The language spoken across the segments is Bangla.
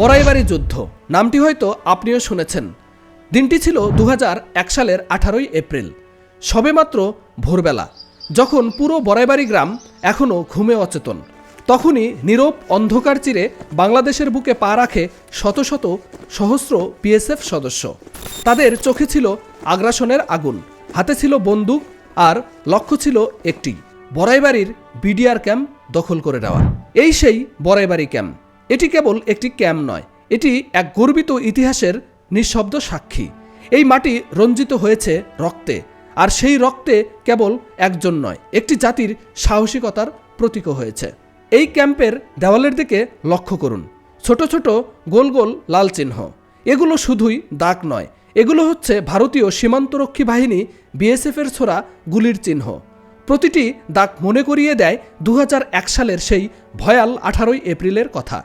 বড়াইবাড়ি যুদ্ধ। নামটি হয়তো আপনিও শুনেছেন। দিনটি ছিল দু সালের আঠারোই এপ্রিল, সবেমাত্র ভোরবেলা। যখন পুরো বড়াইবাড়ি গ্রাম এখনও ঘুমে অচেতন, তখনই নীরব অন্ধকার চিরে বাংলাদেশের বুকে পা রাখে শত শত সহস্র পিএসএফ সদস্য। তাদের চোখে ছিল আগ্রাসনের আগুন, হাতে ছিল বন্দুক আর লক্ষ্য ছিল একটি, বড়াইবাড়ির বিডিআর ক্যাম্প দখল করে নেওয়া। এই সেই বড়াইবাড়ি ক্যাম্প। এটি কেবল একটি ক্যাম্প নয়, এটি এক গর্বিত ইতিহাসের নিঃশব্দ সাক্ষী। এই মাটি রঞ্জিত হয়েছে রক্তে, আর সেই রক্তে কেবল একজন নয়, একটি জাতির সাহসিকতার প্রতীকও হয়েছে। এই ক্যাম্পের দেওয়ালের দিকে লক্ষ্য করুন, ছোট ছোট গোল গোল লাল চিহ্ন। এগুলো শুধুই দাগ নয়, এগুলো হচ্ছে ভারতীয় সীমান্তরক্ষী বাহিনী বিএসএফের ছোড়া গুলির চিহ্ন। প্রতিটি দাগ মনে করিয়ে দেয় দু হাজার এক সালের সেই ভয়াল আঠারোই এপ্রিলের কথা।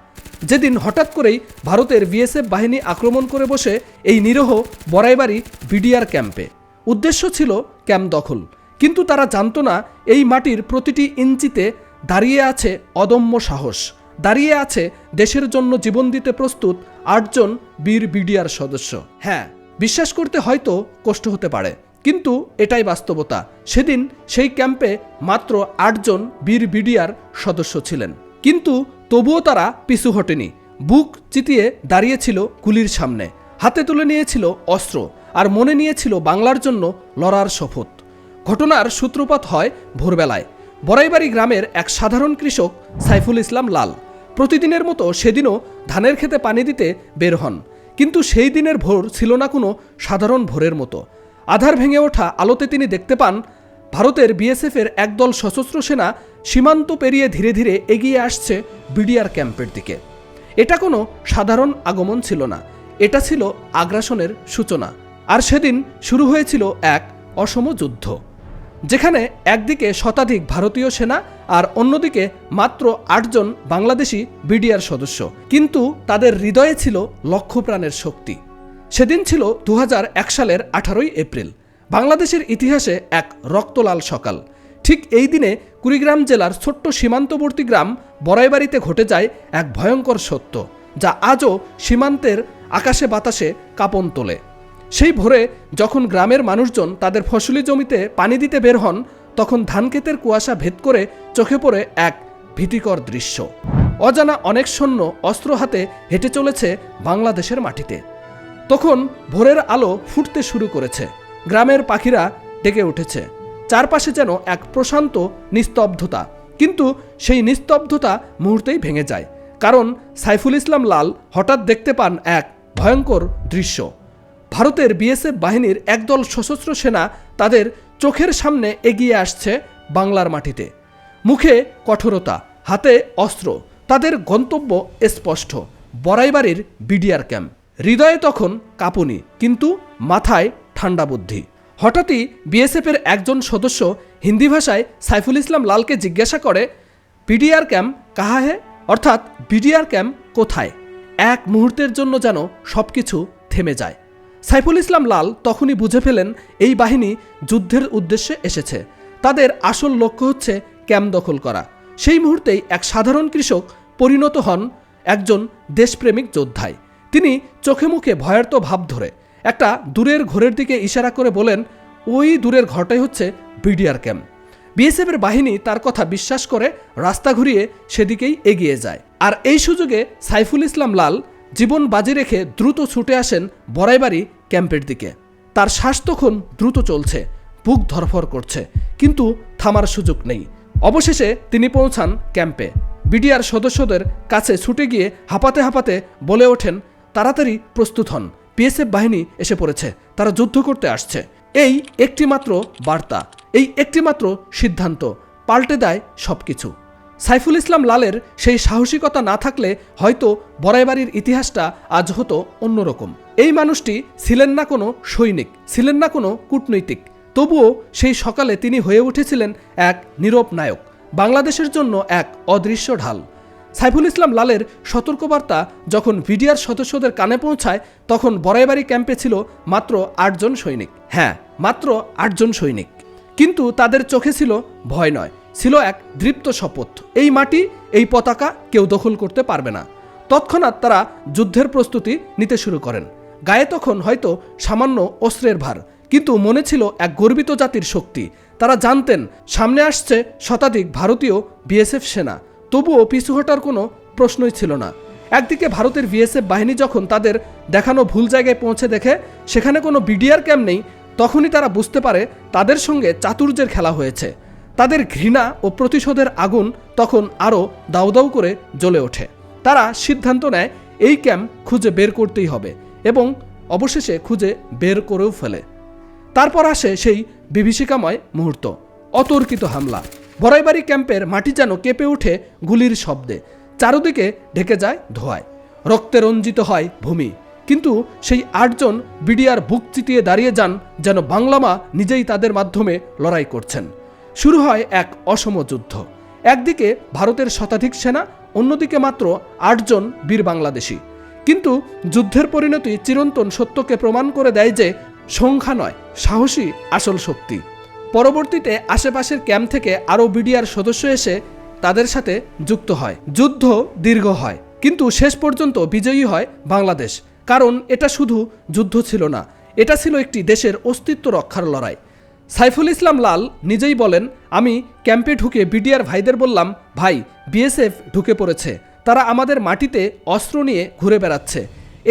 যেদিন হঠাৎ করেই ভারতের বিএসএফ বাহিনী আক্রমণ করে বসে এই নিরহ বড়াইবাড়ি বিডিআর ক্যাম্পে। উদ্দেশ্য ছিল ক্যাম্প দখল। কিন্তু তারা জানতো না এই মাটির প্রতিটি ইঞ্চিতে দাঁড়িয়ে আছে অদম্য সাহস। দাঁড়িয়ে আছে দেশের জন্য জীবন দিতে প্রস্তুত আটজন বীর বিডিআর সদস্য। হ্যাঁ বিশ্বাস করতে হয়তো কষ্ট হতে পারে, কিন্তু এটাই বাস্তবতা। সেদিন সেই ক্যাম্পে মাত্র আটজন বীর বিডিআর সদস্য ছিলেন। কিন্তু তবুও তারা পিছু হটেনি। বুক চিতিয়ে দাঁড়িয়েছিল গুলির সামনে। হাতে তুলে নিয়েছিল অস্ত্র আর মনে নিয়েছিল বাংলার জন্য লড়ার শপথ। ঘটনার সূত্রপাত হয় ভোরবেলায়। বড়াইবাড়ি গ্রামের এক সাধারণ কৃষক সাইফুল ইসলাম লাল প্রতিদিনের মতো সেদিনও ধানের খেতে পানি দিতে বের হন। কিন্তু সেই দিনের ভোর ছিল না কোনো সাধারণ ভোরের মতো। আধার ভেঙে ওঠা আলোতে তিনি দেখতে পান ভারতের বিএসএফের একদল সশস্ত্র সেনা সীমান্ত পেরিয়ে ধীরে ধীরে এগিয়ে আসছে বিডিআর ক্যাম্পের দিকে। এটা কোনো সাধারণ আগমন ছিল না। এটা ছিল আগ্রাসনের সূচনা। আর সেদিন শুরু হয়েছিল এক অসম যুদ্ধ। যেখানে একদিকে শতাধিক ভারতীয় সেনা আর অন্যদিকে মাত্র আটজন বাংলাদেশি বিডিআর সদস্য। কিন্তু তাদের হৃদয়ে ছিল লক্ষ্যপ্রাণের শক্তি। সেদিন ছিল দু হাজার এক সালের আঠারোই এপ্রিল। বাংলাদেশের ইতিহাসে এক রক্তলাল সকাল। ঠিক এই দিনে কুড়িগ্রাম জেলার ছোট্ট সীমান্তবর্তী গ্রাম বড়াইবাড়িতে ঘটে যায় এক ভয়ঙ্কর সত্য, যা আজও সীমান্তের আকাশে বাতাসে কাঁপন তোলে। সেই ভোরে যখন গ্রামের মানুষজন তাদের ফসলি জমিতে পানি দিতে বের হন, তখন ধানক্ষেতের কুয়াশা ভেদ করে চোখে পড়ে এক ভীতিকর দৃশ্য। অজানা অনেক সৈন্য অস্ত্র হাতে হেঁটে চলেছে বাংলাদেশের মাটিতে। তখন ভোরের আলো ফুটতে শুরু করেছে। গ্রামের পাখিরা ডেকে উঠেছে। চারপাশে যেন এক প্রশান্ত নিস্তব্ধতা। কিন্তু সেই নিস্তব্ধতা মুহূর্তেই ভেঙে যায়। কারণ সাইফুল ইসলাম লাল হঠাৎ দেখতে পান এক ভয়ঙ্কর দৃশ্য। ভারতের বিএসএফ বাহিনীর একদল সশস্ত্র সেনা তাদের চোখের সামনে এগিয়ে আসছে বাংলার মাটিতে। মুখে কঠোরতা, হাতে অস্ত্র, তাদের গন্তব্য স্পষ্ট। বড়াইবাড়ির বিডিআর ক্যাম্প। হৃদয়ে তখন কাঁপুনি, কিন্তু মাথায় ঠান্ডা বুদ্ধি। হঠাৎই বিএসএফের একজন সদস্য হিন্দি ভাষায় সাইফুল ইসলাম লালকে জিজ্ঞাসা করে বিডিআর ক্যাম্প কাহা হে অর্থাৎ বিডিআর ক্যাম্প কোথায়? এক মুহূর্তের জন্য যেন সবকিছু থেমে যায়। সাইফুল ইসলাম লাল তখনই বুঝে ফেলেন এই বাহিনী যুদ্ধের উদ্দেশ্যে এসেছে। তাদের আসল লক্ষ্য হচ্ছে ক্যাম্প দখল করা। সেই মুহূর্তেই এক সাধারণ কৃষক পরিণত হন একজন দেশপ্রেমিক যোদ্ধায়। তিনি চোখে মুখে ভয়ার্ত ভাব ধরে একটা দূরের ঘরের দিকে ইশারা করে বলেন, ওই দূরের ঘরটাই হচ্ছে বিডিআর ক্যাম্প। বিএসএফের বাহিনী তার কথা বিশ্বাস করে রাস্তা ঘুরিয়ে সেদিকেই এগিয়ে যায়। আর এই সুযোগে সাইফুল ইসলাম লাল জীবন বাজি রেখে দ্রুত ছুটে আসেন বড়াইবাড়ি ক্যাম্পের দিকে। তার শ্বাস তখন দ্রুত চলছে, বুক ধরফর করছে, কিন্তু থামার সুযোগ নেই। অবশেষে তিনি পৌঁছান ক্যাম্পে। বিডিআর সদস্যদের কাছে ছুটে গিয়ে হাঁপাতে হাঁপাতে বলে ওঠেন, তাড়াতাড়ি প্রস্তুত হন। বিএসএফ বাহিনী এসে পড়েছে। তারা যুদ্ধ করতে আসছে। এই একটিমাত্র বার্তা, এই একটিমাত্র সিদ্ধান্ত, পাল্টে দেয় সবকিছু। সাইফুল ইসলাম লালের সেই সাহসিকতা না থাকলে হয়তো বড়াইবাড়ির ইতিহাসটা আজ হতো অন্যরকম। এই মানুষটি ছিলেন না কোনো সৈনিক, ছিলেন না কোনো কূটনৈতিক। তবুও সেই সকালে তিনি হয়ে উঠেছিলেন এক নীরব নায়ক, বাংলাদেশের জন্য এক অদৃশ্য ঢাল। সাইফুল ইসলাম লালের সতর্কবার্তা যখন ভিডিআর সদস্যদের কানে পৌঁছায়, তখন বড়াইবাড়ি ক্যাম্পে ছিল মাত্র আটজন সৈনিক। হ্যাঁ মাত্র আটজন সৈনিক। কিন্তু তাদের চোখে ছিল ভয় নয়, ছিল এক দৃপ্ত শপথ। এই মাটি, এই পতাকা কেউ দখল করতে পারবে না। তৎক্ষণাৎ তারা যুদ্ধের প্রস্তুতি নিতে শুরু করেন। গায়ে তখন হয়তো সামান্য অস্ত্রের ভার, কিন্তু মনে ছিল এক গর্বিত জাতির শক্তি। তারা জানতেন, সামনে আসছে শতাধিক ভারতীয় বিএসএফ সেনা। তবুও পিছু হটার কোনো প্রশ্নই ছিল না। একদিকে ভারতের বিএসএফ বাহিনী যখন তাদের দেখানো ভুল জায়গায় পৌঁছে দেখে, সেখানে কোনো বিডিআর ক্যাম্প নেই, তখনই তারা বুঝতে পারে তাদের সঙ্গে চাতুর্যের খেলা হয়েছে। তাদের ঘৃণা ও প্রতিশোধের আগুন তখন আরও দাউ দাউ করে জ্বলে ওঠে। তারা সিদ্ধান্ত নেয়, এই ক্যাম্প খুঁজে বের করতেই হবে এবং অবশেষে খুঁজে বের করেও ফেলে। তারপর আসে সেই বিভীষিকাময় মুহূর্ত, অতর্কিত হামলা। বড়াইবাড়ি ক্যাম্পের মাটি যেন কেঁপে ওঠে গুলির শব্দে, চারদিকে ঢেকে যায় ধোঁয়ায়। রক্তে রঞ্জিত হয় ভূমি। কিন্তু সেই আটজন বিডিআর বুক চিতিয়ে দাঁড়িয়ে যান যেন বাংলামা নিজেই তাদের মাধ্যমে লড়াই করছেন। শুরু হয় এক অসম যুদ্ধ। একদিকে ভারতের শতাধিক সেনা, অন্যদিকে মাত্র আটজন বীর বাংলাদেশি। কিন্তু যুদ্ধের পরিণতি চিরন্তন সত্যকে প্রমাণ করে দেয় যে সংখ্যা নয় সাহসী আসল শক্তি। পরবর্তীতে আশেপাশের ক্যাম্প থেকে আরও বিডিআর সদস্য এসে তাদের সাথে যুক্ত হয়। যুদ্ধ দীর্ঘ হয়, কিন্তু শেষ পর্যন্ত বিজয়ী হয় বাংলাদেশ। কারণ এটা শুধু যুদ্ধ ছিল না, এটা ছিল একটি দেশের অস্তিত্ব রক্ষার লড়াই। সাইফুল ইসলাম লাল নিজেই বলেন, আমি ক্যাম্পে ঢুকে বিডিআর ভাইদের বললাম, ভাই, বিএসএফ ঢুকে পড়েছে। তারা আমাদের মাটিতে অস্ত্র নিয়ে ঘুরে বেড়াচ্ছে।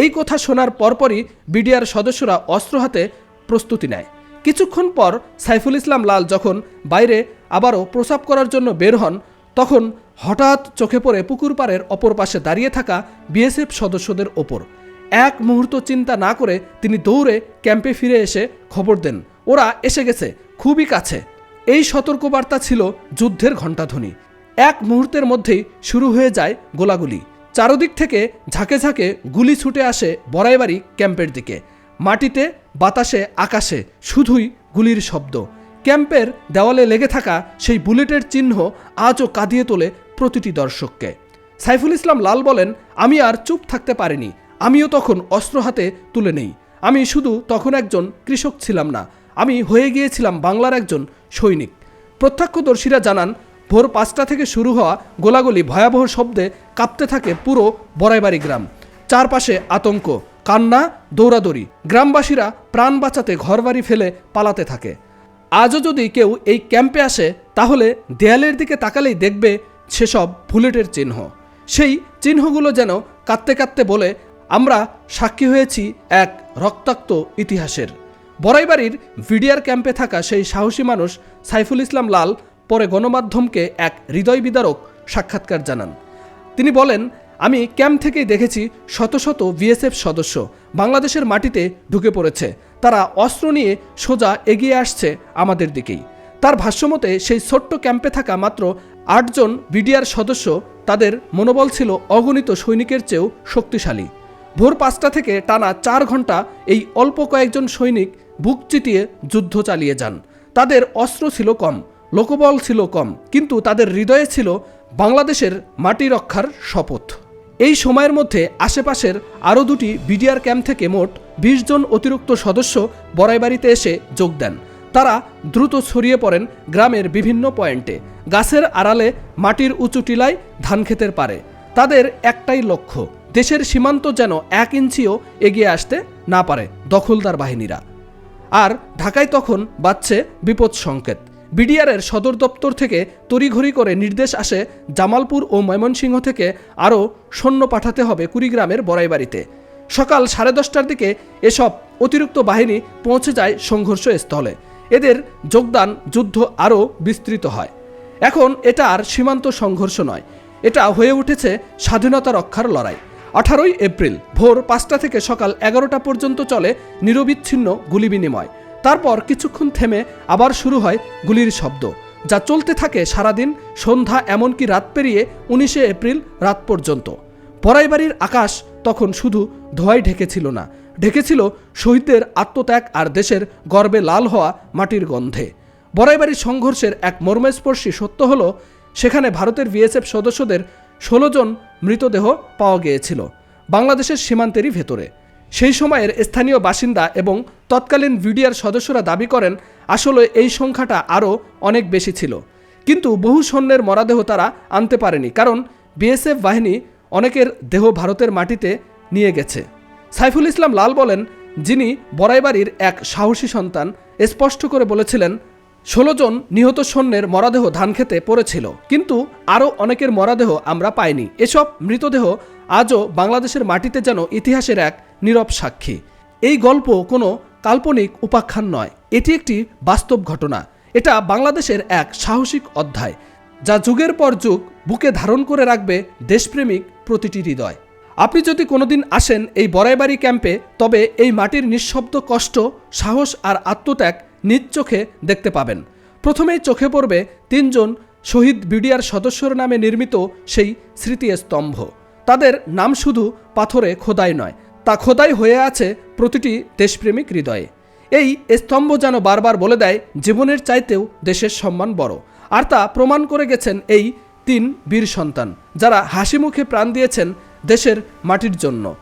এই কথা শোনার পরপরই বিডিআর সদস্যরা অস্ত্র হাতে প্রস্তুতি নেয়। কিছুক্ষণ পর সাইফুল ইসলাম লাল যখন বাইরে আবারও প্রসাব করার জন্য বের হন, তখন হঠাৎ চোখে পড়ে পুকুর পাড়ের অপর পাশে দাঁড়িয়ে থাকা বিএসএফ সদস্যদের ওপর। এক মুহূর্ত চিন্তা না করে তিনি দৌড়ে ক্যাম্পে ফিরে এসে খবর দেন, ওরা এসে গেছে, খুবই কাছে। এই সতর্কবার্তা ছিল যুদ্ধের ঘণ্টাধ্বনি। এক মুহূর্তের মধ্যেই শুরু হয়ে যায় গোলাগুলি। চারদিক থেকে ঝাঁকে ঝাঁকে গুলি ছুটে আসে বড়াইবাড়ি ক্যাম্পের দিকে। মাটিতে বাতাসে, আকাশে, শুধুই গুলির শব্দ। ক্যাম্পের দেওয়ালে লেগে থাকা সেই বুলেটের চিহ্ন আজও কাঁদিয়ে তোলে প্রতিটি দর্শককে। সাইফুল ইসলাম লাল বলেন, আমি আর চুপ থাকতে পারিনি। আমিও তখন অস্ত্র হাতে তুলে নেই। আমি শুধু তখন একজন কৃষক ছিলাম না। আমি হয়ে গিয়েছিলাম বাংলার একজন সৈনিক। প্রত্যক্ষদর্শীরা জানান, ভোর পাঁচটা থেকে শুরু হওয়া গোলাগুলি ভয়াবহ শব্দে কাঁপতে থাকে পুরো বড়াইবাড়ি গ্রাম। চারপাশে আতঙ্ক। কান্না, দৌড়াদৌড়ি। গ্রামবাসীরা প্রাণ বাঁচাতে ঘরবাড়ি ফেলে পালাতে থাকে। আজও যদি কেউ এই ক্যাম্পে আসে, তাহলে দেয়ালের দিকে তাকালেই দেখবে সেসব বুলেটের চিহ্ন। সেই চিহ্নগুলো যেন কাঁদতে কাঁদতে বলে, আমরা সাক্ষী হয়েছি এক রক্তাক্ত ইতিহাসের। বড়াইবাড়ির ভিডিআর ক্যাম্পে থাকা সেই সাহসী মানুষ সাইফুল ইসলাম লাল পরে গণমাধ্যমকে এক হৃদয় বিদারক সাক্ষাৎকার জানান। তিনি বলেন আমি ক্যাম্প থেকেই দেখেছি শত শত বিএসএফ সদস্য বাংলাদেশের মাটিতে ঢুকে পড়েছে। তারা অস্ত্র নিয়ে সোজা এগিয়ে আসছে আমাদের দিকেই। তার ভাষ্যমতে সেই ছোট্ট ক্যাম্পে থাকা মাত্র আটজন বিডিআর সদস্য তাদের মনোবল ছিল অগণিত সৈনিকের চেয়েও শক্তিশালী। ভোর পাঁচটা থেকে টানা চার ঘণ্টা এই অল্প কয়েকজন সৈনিক বুক চিতিয়ে যুদ্ধ চালিয়ে যান। তাদের অস্ত্র ছিল কম, লোকবল ছিল কম, কিন্তু তাদের হৃদয়ে ছিল বাংলাদেশের মাটি রক্ষার শপথ। এই সময়ের মধ্যে আশেপাশের আরও দুটি বিডিআর ক্যাম্প থেকে মোট বিশ জন অতিরিক্ত সদস্য বড়াইবাড়িতে এসে যোগ দেন। তারা দ্রুত ছড়িয়ে পড়েন গ্রামের বিভিন্ন পয়েন্টে। গাছের আড়ালে মাটির উঁচু টিলায় ধান ক্ষেতের পারে তাদের একটাই লক্ষ্য, দেশের সীমান্ত যেন এক ইঞ্চিও এগিয়ে আসতে না পারে দখলদার বাহিনীরা। আর ঢাকায় তখন বাজছে বিপদ সংকেত। বিডিআরের সদর দপ্তর থেকে তড়িঘড়ি করে নির্দেশ আসে জামালপুর ও ময়মনসিংহ থেকে আরও সৈন্য পাঠাতে হবে কুড়িগ্রামের বড়াইবাড়িতে। সকাল সাড়ে দশটার দিকে এসব অতিরিক্ত বাহিনী পৌঁছে যায় সংঘর্ষ স্থলে এদের যোগদান যুদ্ধ আরও বিস্তৃত হয়। এখন এটা আর সীমান্ত সংঘর্ষ নয়, এটা হয়ে উঠেছে স্বাধীনতা রক্ষার লড়াই। আঠারোই এপ্রিল ভোর পাঁচটা থেকে সকাল এগারোটা পর্যন্ত চলে নিরবিচ্ছিন্ন গুলি বিনিময় তারপর কিছুক্ষণ থেমে আবার শুরু হয় গুলির শব্দ, যা চলতে থাকে সারাদিন সন্ধ্যা এমনকি রাত পেরিয়ে উনিশে এপ্রিল রাত পর্যন্ত। বড়াইবাড়ির আকাশ তখন শুধু ধোঁয়ায় ঢেকেছিল না, ঢেকেছিল শহীদদের আত্মত্যাগ আর দেশের গর্বে লাল হওয়া মাটির গন্ধে। বড়াইবাড়ির সংঘর্ষের এক মর্মস্পর্শী সত্য হল, সেখানে ভারতের বিএসএফ সদস্যদের ষোলো জন মৃতদেহ পাওয়া গিয়েছিল, বাংলাদেশের সীমান্তেরই ভেতরে। সেই সময়ের স্থানীয় বাসিন্দা এবং তৎকালীন ভিডিআর সদস্যরা দাবি করেন, আসলে এই সংখ্যাটা আরও অনেক বেশি ছিল। কিন্তু বহু সৈন্যের মরাদেহ তারা আনতে পারেনি, কারণ বিএসএফ বাহিনী অনেকের দেহ ভারতের মাটিতে নিয়ে গেছে। সাইফুল ইসলাম লাল বলেন, যিনি বড়াইবাড়ির এক সাহসী সন্তান, স্পষ্ট করে বলেছিলেন, ষোলো জন নিহত সৈন্যের মরাদেহ ধান খেতে পড়েছিল, কিন্তু আরও অনেকের মরাদেহ আমরা পাইনি। এসব মৃতদেহ আজও বাংলাদেশের মাটিতে যেন ইতিহাসের এক নীরব সাক্ষী। এই গল্প কোনো কাল্পনিক উপাখ্যান নয়। এটি একটি বাস্তব ঘটনা। এটা বাংলাদেশের এক সাহসিক অধ্যায়, যা যুগের পর যুগ বুকে ধারণ করে রাখবে দেশপ্রেমিক প্রতিটি হৃদয়। আপনি যদি কোনোদিন আসেন এই বড়াইবাড়ি ক্যাম্পে, তবে এই মাটির নিঃশব্দ কষ্ট, সাহস আর আত্মত্যাগ নিজ চোখে দেখতে পাবেন। প্রথমেই চোখে পড়বে তিনজন শহীদ বিডিআর সদস্যর নামে নির্মিত সেই স্মৃতিস্তম্ভ। তাদের নাম শুধু পাথরে খোদাই নয় তা খোদাই হয়ে আছে প্রতিটি দেশপ্রেমিক হৃদয়ে। এই স্তম্ভ যেন বারবার বলে দেয়, জীবনের চাইতেও দেশের সম্মান বড়। আর তা প্রমাণ করে গেছেন এই তিন বীর সন্তান, যারা হাসি মুখে প্রাণ দিয়েছেন দেশের মাটির জন্য।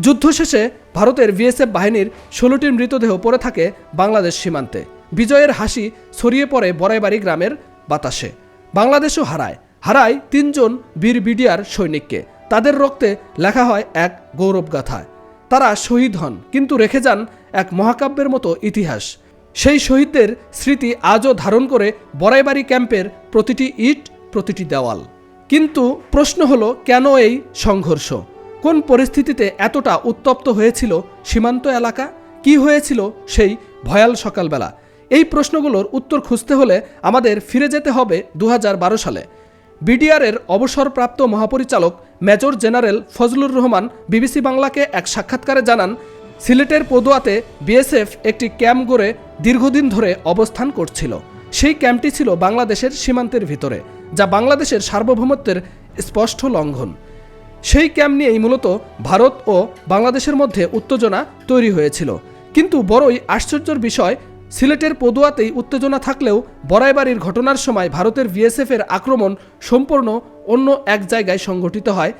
যুদ্ধ শেষে ভারতের বিএসএফ বাহিনীর ষোলোটি মৃতদেহ পড়ে থাকে বাংলাদেশ সীমান্তে। বিজয়ের হাসি ছড়িয়ে পড়ে বড়াইবাড়ি গ্রামের বাতাসে। বাংলাদেশও হারায়। হারায় তিনজন বীর বিডিআর সৈনিককে। তাদের রক্তে লেখা হয় এক গৌরবগাথায় তারা শহীদ হন, কিন্তু রেখে যান এক মহাকাব্যের মতো ইতিহাস। সেই শহীদদের স্মৃতি আজও ধারণ করে বড়াইবাড়ি ক্যাম্পের প্রতিটি ইট, প্রতিটি দেওয়াল। কিন্তু প্রশ্ন হলো, কেন এই সংঘর্ষ? কোন পরিস্থিতিতে এতটা উত্তপ্ত হয়েছিল সীমান্ত এলাকা? কি হয়েছিল সেই ভয়াল সকালবেলা? এই প্রশ্নগুলোর উত্তর খুঁজতে হলে আমাদের ফিরে যেতে হবে দু হাজার বারো সালে। বিডিআরের অবসরপ্রাপ্ত মহাপরিচালক major general Fazlur Rahman BBC বাংলাকে এক সাক্ষাৎকারে জানান, সিলেটের পদুয়াতে বিএসএফ একটি ক্যাম্প গড়ে দীর্ঘদিন ধরে অবস্থান করছিল। সেই ক্যাম্পটি ছিল বাংলাদেশের সীমান্তের ভিতরে, যা বাংলাদেশের সার্বভৌমত্বের স্পষ্ট লঙ্ঘন। সেই ক্যাম্প নিয়েই মূলত ভারত ও বাংলাদেশের মধ্যে উত্তেজনা তৈরি হয়েছিল। কিন্তু বড়ই আশ্চর্যের বিষয় সিলেটের পদুয়াতেই উত্তেজনা থাকলেও বড়াইবাড়ির ঘটনার সময় ভারতের বিএসএফ এর আক্রমণ সম্পূর্ণ অন্য এক জায়গায় সংঘটিত হয়,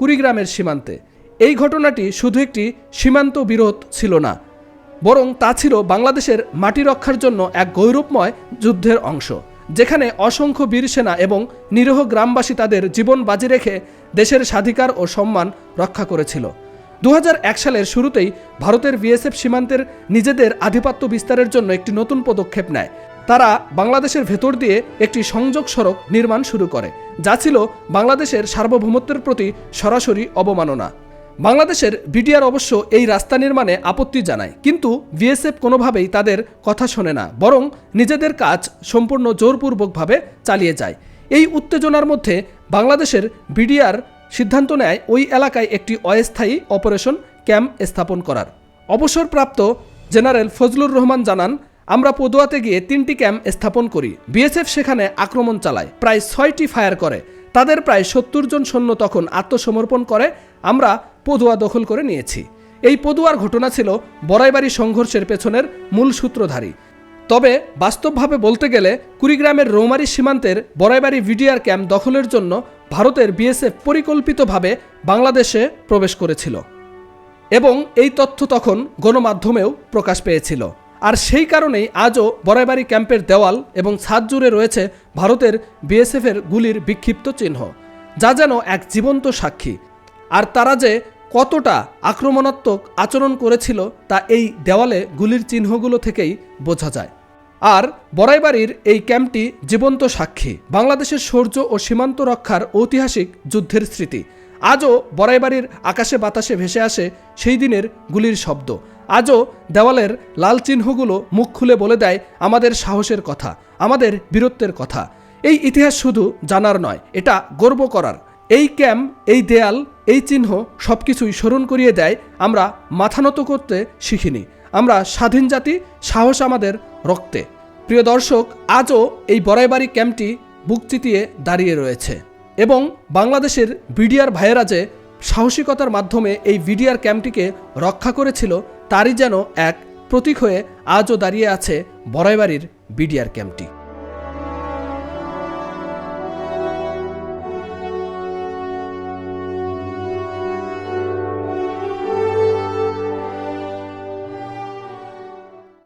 কুড়িগ্রামের সীমান্তে। এই ঘটনাটি শুধু একটি সীমান্ত বিরোধ ছিল না, বরং তা ছিল বাংলাদেশের মাটি রক্ষার জন্য এক গৌরবময় যুদ্ধের অংশ, যেখানে অসংখ্য বীর সেনা এবং নিরীহ গ্রামবাসী তাদের জীবন বাজি রেখে দেশের স্বাধিকার ও সম্মান রক্ষা করেছিল। দু হাজার এক সালের শুরুতেই ভারতের বিএসএফ সীমান্তের নিজেদের আধিপত্য বিস্তারের জন্য একটি নতুন পদক্ষেপ নেয়। তারা বাংলাদেশের ভেতর দিয়ে একটি সংযোগ সড়ক নির্মাণ শুরু করে, যা ছিল বাংলাদেশের সার্বভৌমত্বের প্রতি সরাসরি অবমাননা। বাংলাদেশের বিডিআর অবশ্য এই রাস্তা নির্মাণে আপত্তি জানায়, কিন্তু বিএসএফ কোনোভাবেই তাদের কথা শোনে না, বরং নিজেদের কাজ সম্পূর্ণ জোরপূর্বকভাবে চালিয়ে যায়। এই উত্তেজনার মধ্যে বাংলাদেশের বিডিআর সিদ্ধান্ত নেয় ওই এলাকায় একটি অস্থায়ী অপারেশন ক্যাম্প স্থাপন করার। অবসরপ্রাপ্ত জেনারেল ফজলুর রহমান জানান, আমরা পদুয়াতে গিয়ে তিনটি ক্যাম্প স্থাপন করি। বিএসএফ সেখানে আক্রমণ চালায়, প্রায় ছয়টি ফায়ার করে। তাদের প্রায় সত্তর জন সৈন্য তখন আত্মসমর্পণ করে, আমরা পদুয়া দখল করে নিয়েছি। এই পদুয়ার ঘটনা ছিল বড়াইবাড়ি সংঘর্ষের পেছনের মূল সূত্রধারী। তবে বাস্তবভাবে বলতে গেলে কুড়িগ্রামের রৌমারি সীমান্তের বড়াইবাড়ি ভিডিআর ক্যাম্প দখলের জন্য ভারতের বিএসএফ পরিকল্পিতভাবে বাংলাদেশে প্রবেশ করেছিল। এবং এই তথ্য তখন গণমাধ্যমেও প্রকাশ পেয়েছিল। আর সেই কারণেই আজও বড়াইবাড়ি ক্যাম্পের দেওয়াল এবং ছাদ জুড়ে রয়েছে ভারতের বিএসএফের গুলির বিক্ষিপ্ত চিহ্ন, যা যেন এক জীবন্ত সাক্ষী। আর তারা যে কতটা আক্রমণাত্মক আচরণ করেছিল তা এই দেওয়ালে গুলির চিহ্নগুলো থেকেই বোঝা যায়। আর বড়াইবাড়ির এই ক্যাম্পটি জীবন্ত সাক্ষী, বাংলাদেশের শৌর্য ও সীমান্ত রক্ষার ঐতিহাসিক যুদ্ধের স্মৃতি। আজও বড়াইবাড়ির আকাশে বাতাসে ভেসে আসে সেই দিনের গুলির শব্দ। আজও দেওয়ালের লাল চিহ্নগুলো মুখ খুলে বলে দেয় আমাদের সাহসের কথা, আমাদের বীরত্বের কথা। এই ইতিহাস শুধু জানার নয়, এটা গর্ব করার। এই ক্যাম্প, এই দেয়াল, এই চিহ্ন সব কিছুই স্মরণ করিয়ে দেয় আমরা মাথা নত করতে শিখিনি। আমরা স্বাধীন জাতি, সাহস আমাদের রক্তে। প্রিয় দর্শক, আজও এই বড়াইবাড়ি ক্যাম্পটি বুক চিতিয়ে দাঁড়িয়ে রয়েছে এবং বাংলাদেশের বিডিআর ভাইয়েরা যে সাহসিকতার মাধ্যমে এই বিডিআর ক্যাম্পটিকে রক্ষা করেছিল, তারই যেন এক প্রতীক হয়ে আজও দাঁড়িয়ে আছে বড়াইবাড়ির বিডিআর ক্যাম্পটি।